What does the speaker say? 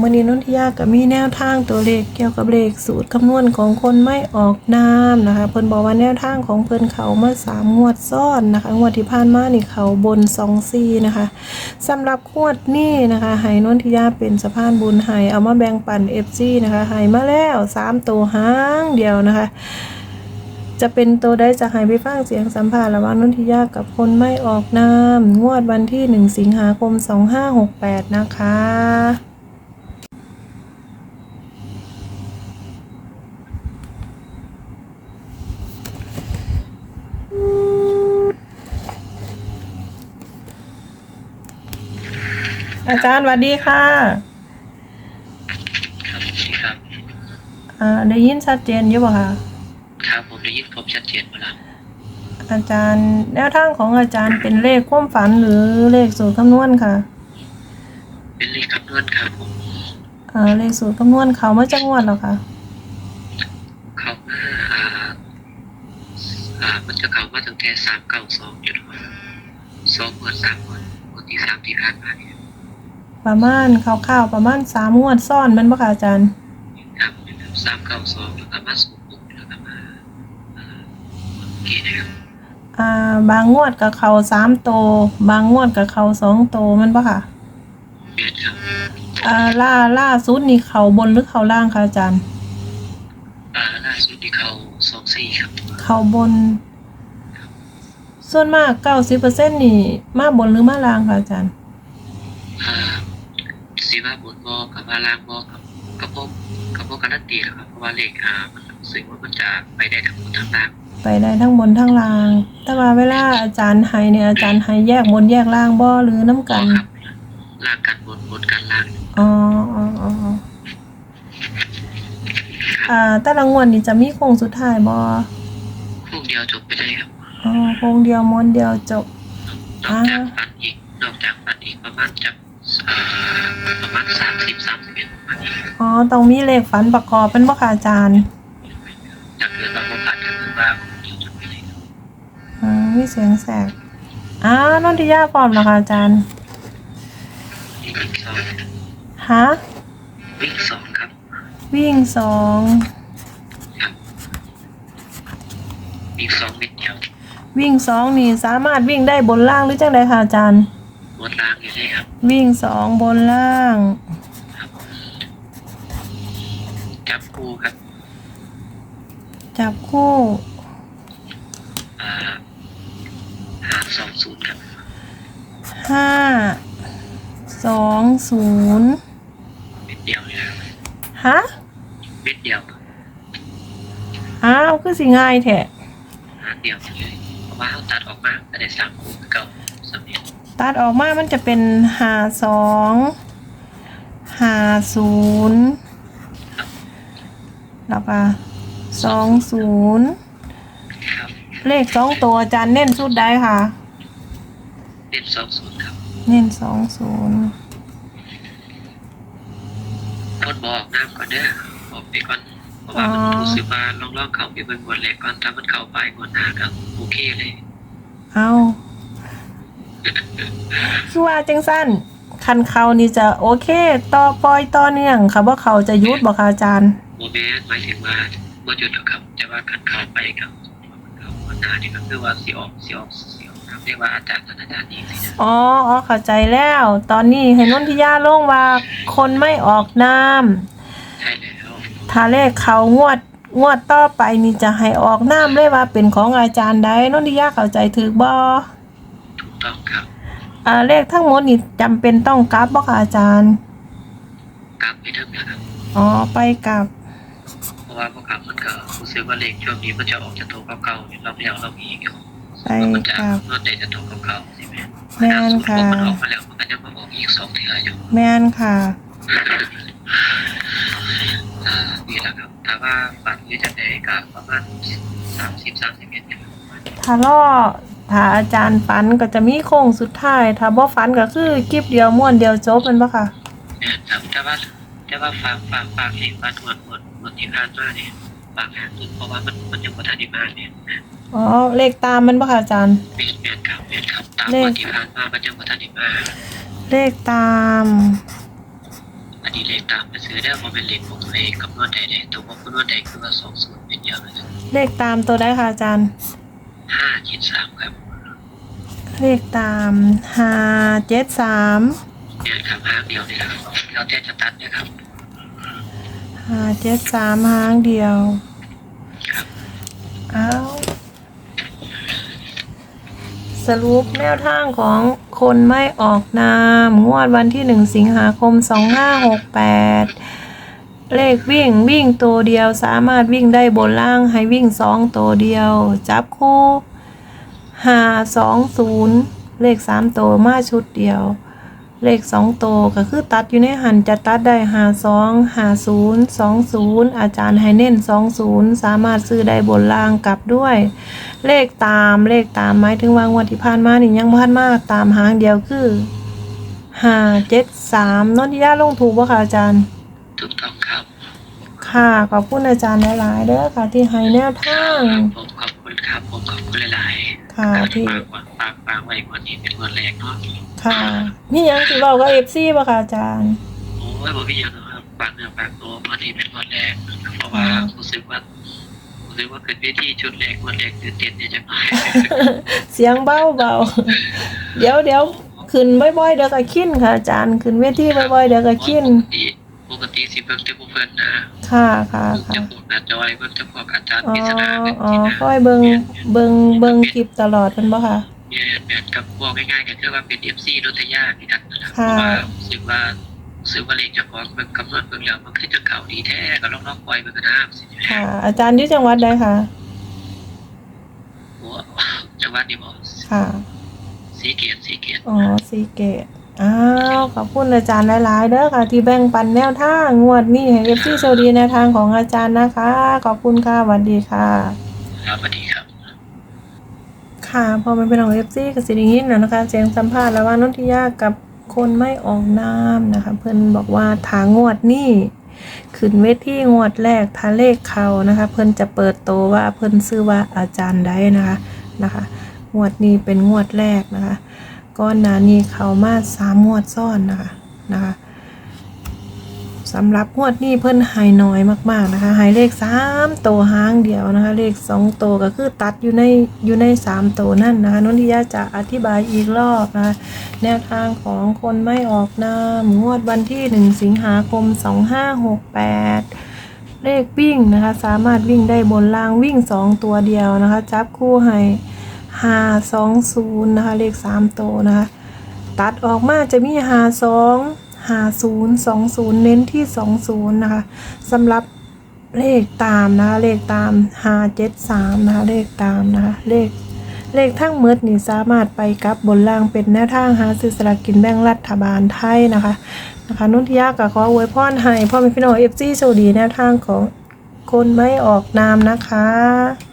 มื่อนี้นนทิยาก็มีแนวทางตัวเลขเกี่ยวกับเลขสูตรคำนวณของคนไม่ออกนามนะคะเพิ่นบอกว่าแนวทางของเพิ่นเขามาสามงวดซ้อนนะคะงวดที่ผ่านมานี่เขาบนสองซีนะคะสำหรับงวดนี้นะคะให้นนทิยาเป็นสะพานบุญให้เอามาแบ่งปันเอฟซีนะคะให้มาแล้วสามตัวหางเดียวนะคะจะเป็นตัวได้จะให้ไปฟังเสียงสัมภาษณ์ระหว่างนนทิยากับคนไม่ออกนามงวดวันที่ 1 สิงหาคม 2568 นะคะ อาจารย์สวัสดีค่ะครับสวัสดีครับ อ่าได้ยินชัดเจนอยู่ป่ะคะครับผมได้ยินครบชัดเจนหมดแล้วอาจารย์แนวทางของอาจารย์เป็นเลขความฝันหรือเลขสูตรคำนวณค่ะ เป็นเลขคำนวณครับผมอ่าเลขสูตรคำนวณเขามาจากงวดแล้วค่ะเขามาอ่าอ่ามันจะเข้ามาตั้งแต่สามเก้าสองจุดสองหมวดสามหมวดหมวดที่สามที่ผ่านมาเนี่ย ประมาณคร่าวๆประมาณสามงวดซ้อนแมันบ่ค่ะอาจารย์ ครับสามเก้าสองแล้วก็มาสูงหกแล้วก็มาอ่าเมื่อกี้นะครับอ่า บางงวดกับเขาสามโตวบางงวดกับเขาสองโตวแมันบ่ค่ะเบียดครับอ่าล่าล่าสุดนี่เขาบนหรือเขาล่างค่ะอาจารย์ อ่าล่าสุดที่เขาสองสี่ครับเขาบน ส่วนมากเก้าสิบเปอร์เซ็นต์นี่ มาบนหรือมาล่างค่ะอาจารย์ อ่าสี ว่าบนบอกกับว่าล่างบอกกับกับพวกกับพวกการันตีนะครับเพราะว่าเลขอ่ามันรู้สึกว่ามันจะไปได้ทั้งบนทั้งล่างไปได้ทั้งบนทั้งล่าง แต่ว่าเวลาอาจารย์ให้เนี่ยอาจารย์ให้แยกบนแยกล่างบ่หรือน้ำกักันนครับล่างกันบนบนกันล่างอ๋ออ๋ออ๋ออ๋ออ่าแต่ละงวดนี่จะมีโค้งสุดท้ายบ่พวกเดียวจบไปเลยครับอ๋อโค้งเดียวม้วนเดียวจบนอกจากฟันอีกนอกจากฟันอีกประมาณจักอ่า ประมาณสามสิบสามสิบเอ็ดประมาณนี้อ๋อต้องมีเลขฝันประกอบเป็นบ่ค่ะอาจารย์จากเกิดเราผ่านก็คือว่าพวกเดียวจบไปเลยครับอ๋อมีเสียงแสกอ้าวนนทิยาพร้อมแล้วค่ะอาจารย์วิ่งสองฮะวิ่งสองครับวิ่งสองครับวิ่งสองเม็ดเดียววิ่งสองนี่สามารถวิ่งได้บนล่างหรือจังไดค่ะอาจารย์ บนล่างอยู่เลยครับ วิ่งสองบนล่าง จับคู่ครับ จับคู่อ่าหาสองศูนย์ครับห้าสองศูนย์เม็ดเดียวเลยครับฮะเม็ดเดียวอ้าวคือสิง่ายแท้หางเดียวเลยเพราะว่าเขาตัดออกมาก็ได้สามคู่เก่าสำเร็จ ตัดออกมามันจะเป็นหาสองหาศูนย์แล้วก็สองศูนย์ครับเลขสองตัวอาจารย์เน้นสุดได้ค่ะเล่นสองศูนย์ครับ เน้นสองศูนย์ต้นบอกน้ำก่อนเด้อบอกไปก่อนเพราะว่ามันรู้สึกว่าลองลองๆเขาไปเบิ่งบนแรกก่อนถ้ามันเข้าไปบนหน้าก็โอเคเลย เอา คือว่าจังสั้นคันเขานี่จะโอเค ต่อปล่อยต่อเนื่องค่ะว่าเขาจะยุดบอกค่ะอาจารย์โมเมนต์หมายถึงว่าเมื่อหยุดแล้วครับแต่ว่าการเข้าไปกับเข้าบนหน้านี่ก็คือว่าสิออกสิออกสิออกนะเรียกว่าอาจารย์นั้นอาจารย์นี้สินะอ๋ออ๋อเข้าใจแล้ว ตอนนี้ให้นนทิยาลงว่าคนไม่ออกน้ใช่แล้วำถ้าเลขเขางวดงวดต่อไปนี่จะให้ออกน้ำเลยว่าเป็นของอาจารย์ใดนนทิยาเข้าใจถือบ่ถูก ต้องครับอ่าเลขทั้งหมดนี่จำเป็นต้องกลับบ่ค่ะอาจารย์ กลับไปเทิงนะครับ อ๋อไปกลับ เพราะว่าพวกกลับมันก็รู้สึกว่าเลขช่วงนี้มันจะออกจากตัวเก่าๆเนี่ยรอบแล้วรอบอีกอยู่ไปมันจะกลับนวดได้จากตัวเก่าๆใช่ไหมแม่นค่ะ มันออกมาแล้วมันก็ยังมาออกอีกสองเทื่ออยู่ แม่นค่ะ อ่านี่แหละครับถ้าว่าบัตรที่จะได้กับประมาณสามสิบสามสิบเอ็ดเนี่ยถ้าล่อ ถ้าอาจารย์ฝันก็จะมีโค้งสุดท้ายถ้าบ่ฝันก็คือคลิปเดียวม้วนเดียวจบแมันบ่ค่ะเนี่ยครับแต่ว่าแต่ว่าฝากฝากฝากเองฝากหมดหมดหมดที่ผ่านมาเนี่ยฝากหางนึงเพราะว่ามันมันยังบ่ทันได้มาเนี่ยอ๋อ เลขตามมันบ่ค่ะอาจารย์เปลี่ยนเปลี่ยนครับเปลี่ยนครับตามเลขหมดที่ผ่านมามันยังบ่ทันได้มาเลขตามไอนนี้เลขตามไปซื้อได้เพราะเป็นเลขของตัวเองคำนวณใดๆตัวผมคำนวณใดคือว่าสองศูนย์เป็นเดียวเลยเลขตามตัวได้ค่ะอาจารย์ ห้าเจ็ดสามครับเลขตามห้าเจ็ดสามเนี่ยครับห้างเดียวเนี่ยครับแล้วแต่จะตัดนะครับห้าเจ็ดสามหางเดียวครับเอาสรุปแนวทางของคนไม่ออกนาม งวดวันที่หนึ่งสิงหาคมสองห้าหกแปด เลขวิ่งวิ่งตัวเดียวสามารถวิ่งได้บนล่างให้วิ่งสองตัวเดียว จับคู่ห้าสองศูนย์เลขสามตัวมาชุดเดียว เลขสองตัวก็คือตัดอยู่ในหันจะตัดได้หาสองหาศูนย์สองศูนย์อาจารย์ให้เน้นสองศูนย์สามารถซื้อได้บนล่างกลับด้วย เลขตามเลขตามหมายถึงวางวันที่ผ่านมานี่ยังพันมากตามหางเดียวคือห้าเจ็ดสามนนทิยาลงถูกปะคะอาจารย์ ถูกต้องครับ ค่ะขอบคุณอาจารย์หลายๆเด้อค่ะ ที่ให้แนวทาง ผมขอบคุณครับ ผมขอบคุณหลายๆค่ะที่ฝากไว้ฝากฝากไว้วันนี้เป็นวันแรกเนาะค่ะนี่ยังสิบอกก็เอฟซีป่ะค่ะอาจารย์ โอ้ยบอกพี่ยังนะครับฝากเนื้อฝากตัววันนี้เป็นวันแรกเพราะว่ารู้สึกว่ารู้สึกว่าเกิดเวทีชุดแรกวันแรกตื่นเต้นเนี่ยจังเสียงเบาเบาๆเดี๋ยวเดี๋ยวขึ้นบ่อยๆเดี๋ยวก็ขิ้นค่ะอาจารย์ขึ้นเวทีบ่อยๆเดี๋ยวก็ขิ้นปกติ ปกติสิเบิ่งแต่ผู้เพิ่นนะค่ะค่ะเบิ่งค่ะแต่พวกนาจอยเบิ่งแต่พวกอาจารย์อ๋อปริศนาเบิ่งอ๋อที่นะค่อยเบิงเบิงเบิงคลิปตลอดเป็นบ่ค่ะเนี่ยแบบกับพวกง่ายๆก็คือว่าเป็น FC ดนตยานี่กันนะครับเพค่ะ ราะว่ารู้สึกว่ารู้สึกว่าเลขเจะของเบิ่งกำหนดเบิ่งแล้วมันคือจังเขาดีแท้ก็ลองๆปล่อยเบิ่งกันนะสิค่ะ อาจารย์อยู่จังหวัดใดคะโอ้จังหวัดนี่บ่ค่ะ สีเกียรติสีเกียรติอ๋อสีเกต อ้าวขอบคุณอาจารย์หลายๆเด้อค่ะ ที่แบ่งปันแนวทางงวดนี้ให้เอฟซีโชคดีแนวทางของอาจารย์นะคะ ขอบคุณค่ะสวัสดีค่ะ ครับสวัสดีครับ ค่ะพอมันเป็นของเอฟซีกับสิริงินนะนะคะเสียงสัมภาษณ์ระหว่างนนทิยากับคนไม่ออกนามนะคะ เพิ่นบอกว่าถางวดนี่ขึ้นเวทีงวดแรกทาเลขเขานะคะ เพิ่นจะเปิดโตวว่าเพิ่นซื้อว่าอาจารย์ได้นะคะนะคะ งวดนี้เป็นงวดแรกนะคะ ก้อนหนานี้เขามาสามงวดซ้อนนะคะนะคะสำหรับงวดนี้เพิ่นหายน้อยมากๆนะคะหายเลขสามโตวหางเดียวนะคะ เลขสองโตวก็คือตัดอยู่ในอยู่ในสามโตวนั่นนะคะนนทิยาจะอธิบายอีกรอบนะคะแนวทางของคนไม่ออกนามงวดวันที่หนึ่งสิงหาคมสองห้าหกแปดเลขวิ่งนะคะ สามารถวิ่งได้บนล่างวิ่งสองตัวเดียวนะคะ จับคู่ให้ ห้าสองศูนย์นะคะเลขสามตัวนะคะตัดออกมาจะมีห้าสองห้าศูนย์สองศูนย์เน้นที่สองศูนย์นะคะสำหรับเลขตามนะคะเลขตามห้าเจ็ดสามนะคะเลขตามนะคะเลขเลขทั้งหมดนี่สามารถไปกับบนล่างเป็นแนวทางหาซื้อสลากกินแบ่งรัฐบาลไทยนะคะนะคะนุ่นทิยาก็ขออวยพรให้พ่อแม่พี่น้องเอฟซีโชคดีแนวทางของคนไม่ออกนามนะคะ